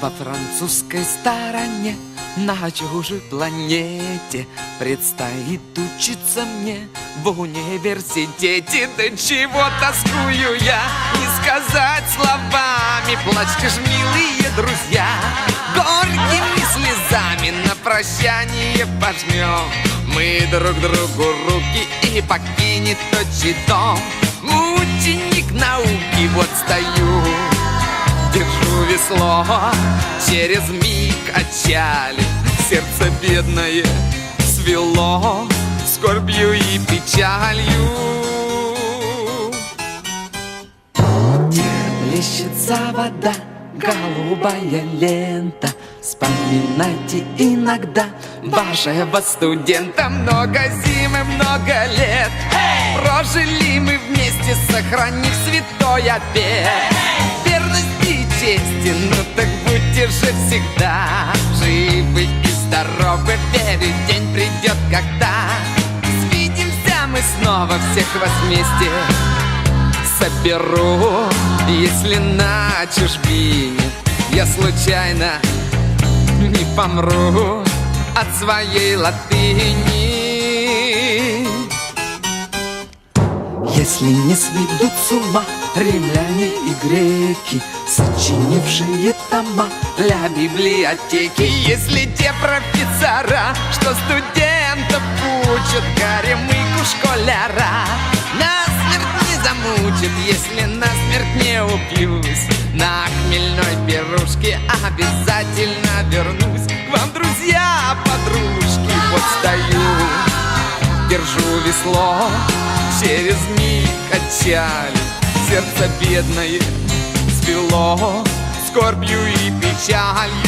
Во французской стороне на чужой планете. Предстоит учиться мне в университете. Да чего тоскую я, не сказать словами. Плачьте ж, милые друзья, горькими слезами На прощание пожмем. Мы друг другу руки И покинет отчий дом Ученик Весло, через миг отчали Сердце бедное свело. Скорбью и печалью. Плещется вода, голубая лента. Вспоминайте иногда вашего студента Много зим и много лет. Прожили мы вместе, сохранив святой Верность и чести, ну так будьте же всегда Живы и здоровы, верю, день придет, когда Свидимся мы снова, всех вас вместе. Соберу Если на чужбине я случайно не помру от своей латыни Если не сведут с ума римляне и греки Сочинившие тома для библиотеки. Если те профессора, что студентов учат Горемыку школяра Насмерть не замучат, если насмерть не упьюсь. На хмельной пирушке обязательно вернусь. К вам, друзья, подружки, вот стою Держу весло, через миг отчали Сердце бедное свело Скорбью и печалью